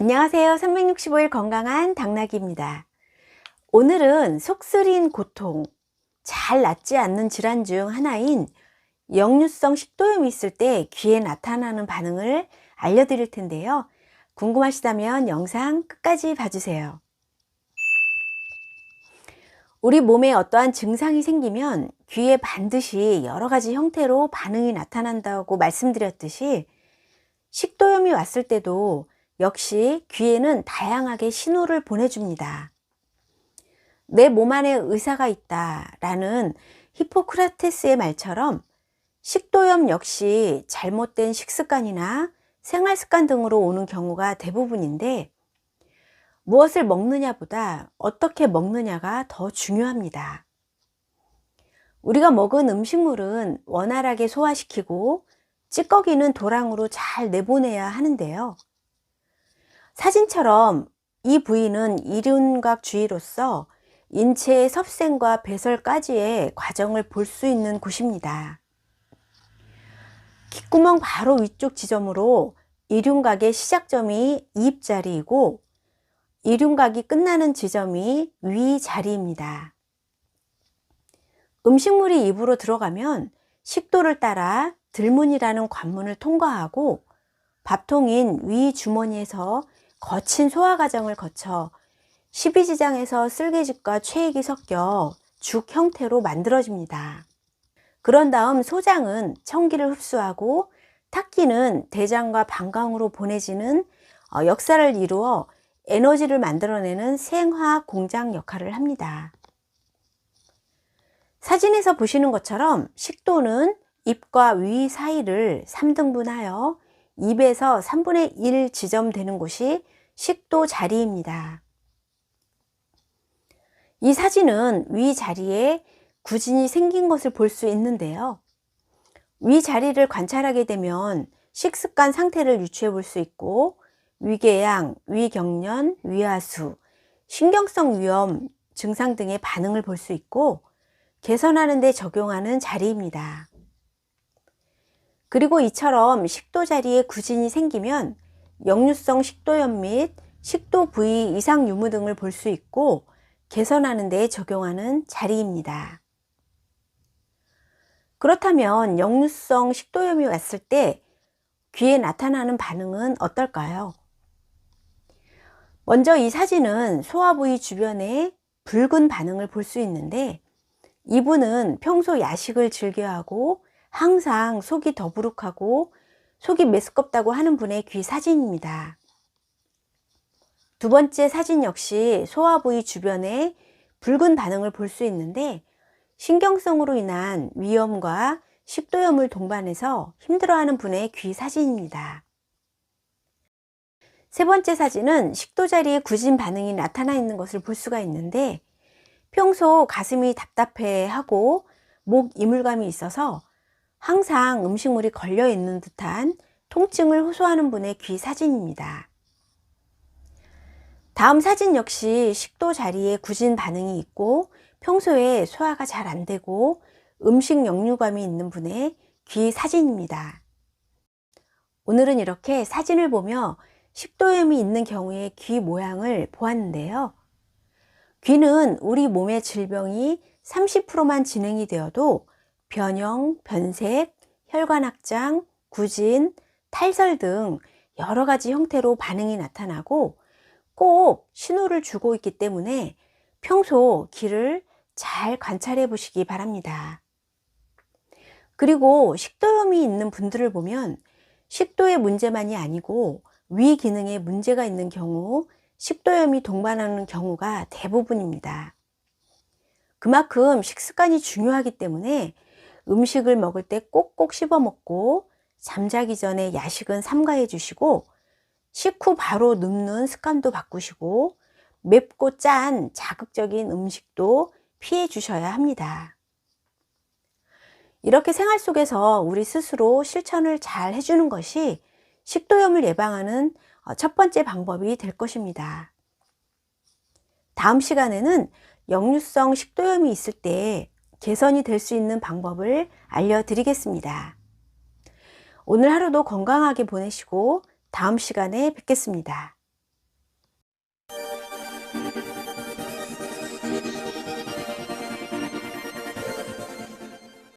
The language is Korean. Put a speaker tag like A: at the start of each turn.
A: 안녕하세요. 365일 건강한 당나귀입니다. 오늘은 속쓰린 고통, 잘 낫지 않는 질환 중 하나인 역류성 식도염이 있을 때 귀에 나타나는 반응을 알려드릴 텐데요. 궁금하시다면 영상 끝까지 봐주세요. 우리 몸에 어떠한 증상이 생기면 귀에 반드시 여러 가지 형태로 반응이 나타난다고 말씀드렸듯이 식도염이 왔을 때도 역시 귀에는 다양하게 신호를 보내줍니다. 내 몸 안에 의사가 있다 라는 히포크라테스의 말처럼 식도염 역시 잘못된 식습관이나 생활습관 등으로 오는 경우가 대부분인데 무엇을 먹느냐보다 어떻게 먹느냐가 더 중요합니다. 우리가 먹은 음식물은 원활하게 소화시키고 찌꺼기는 도랑으로 잘 내보내야 하는데요. 사진처럼 이 부위는 이륜각 주위로서 인체의 섭생과 배설까지의 과정을 볼 수 있는 곳입니다. 귓구멍 바로 위쪽 지점으로 이륜각의 시작점이 입자리이고 이륜각이 끝나는 지점이 위 자리입니다. 음식물이 입으로 들어가면 식도를 따라 들문이라는 관문을 통과하고 밥통인 위 주머니에서 거친 소화 과정을 거쳐 십이지장에서 쓸개즙과 체액이 섞여 죽 형태로 만들어집니다. 그런 다음 소장은 청기를 흡수하고 탁기는 대장과 방광으로 보내지는 어, 역사를 이루어 에너지를 만들어내는 생화 공장 역할을 합니다. 사진에서 보시는 것처럼 식도는 입과 위 사이를 3등분하여 입에서 3분의 1 지점 되는 곳이 식도 자리입니다. 이 사진은 위 자리에 구진이 생긴 것을 볼 수 있는데요. 위 자리를 관찰하게 되면 식습관 상태를 유추해 볼 수 있고 위궤양, 위경련, 위하수, 신경성 위험 증상 등의 반응을 볼 수 있고 개선하는 데 적용하는 자리입니다. 그리고 이처럼 식도 자리에 구진이 생기면 역류성 식도염 및 식도 부위 이상 유무 등을 볼 수 있고 개선하는 데 적용하는 자리입니다. 그렇다면 역류성 식도염이 왔을 때 귀에 나타나는 반응은 어떨까요? 먼저 이 사진은 소화 부위 주변에 붉은 반응을 볼 수 있는데 이분은 평소 야식을 즐겨하고 항상 속이 더부룩하고 속이 메스껍다고 하는 분의 귀 사진입니다. 두 번째 사진 역시 소화 부위 주변에 붉은 반응을 볼 수 있는데 신경성으로 인한 위염과 식도염을 동반해서 힘들어하는 분의 귀 사진입니다. 세 번째 사진은 식도 자리에 구진 반응이 나타나 있는 것을 볼 수가 있는데 평소 가슴이 답답해하고 목 이물감이 있어서 항상 음식물이 걸려 있는 듯한 통증을 호소하는 분의 귀 사진입니다. 다음 사진 역시 식도 자리에 구진 반응이 있고 평소에 소화가 잘 안 되고 음식 역류감이 있는 분의 귀 사진입니다. 오늘은 이렇게 사진을 보며 식도염이 있는 경우의 귀 모양을 보았는데요. 귀는 우리 몸의 질병이 30%만 진행이 되어도 변형, 변색, 혈관 확장, 구진, 탈설 등 여러 가지 형태로 반응이 나타나고 꼭 신호를 주고 있기 때문에 평소 귀를 잘 관찰해 보시기 바랍니다. 그리고 식도염이 있는 분들을 보면 식도의 문제만이 아니고 위 기능에 문제가 있는 경우 식도염이 동반하는 경우가 대부분입니다. 그만큼 식습관이 중요하기 때문에 음식을 먹을 때 꼭꼭 씹어 먹고 잠자기 전에 야식은 삼가해 주시고 식후 바로 눕는 습관도 바꾸시고 맵고 짠 자극적인 음식도 피해 주셔야 합니다. 이렇게 생활 속에서 우리 스스로 실천을 잘 해주는 것이 식도염을 예방하는 어, 첫 번째 방법이 될 것입니다. 다음 시간에는 역류성 식도염이 있을 때 개선이 될 수 있는 방법을 알려드리겠습니다. 오늘 하루도 건강하게 보내시고 다음 시간에 뵙겠습니다.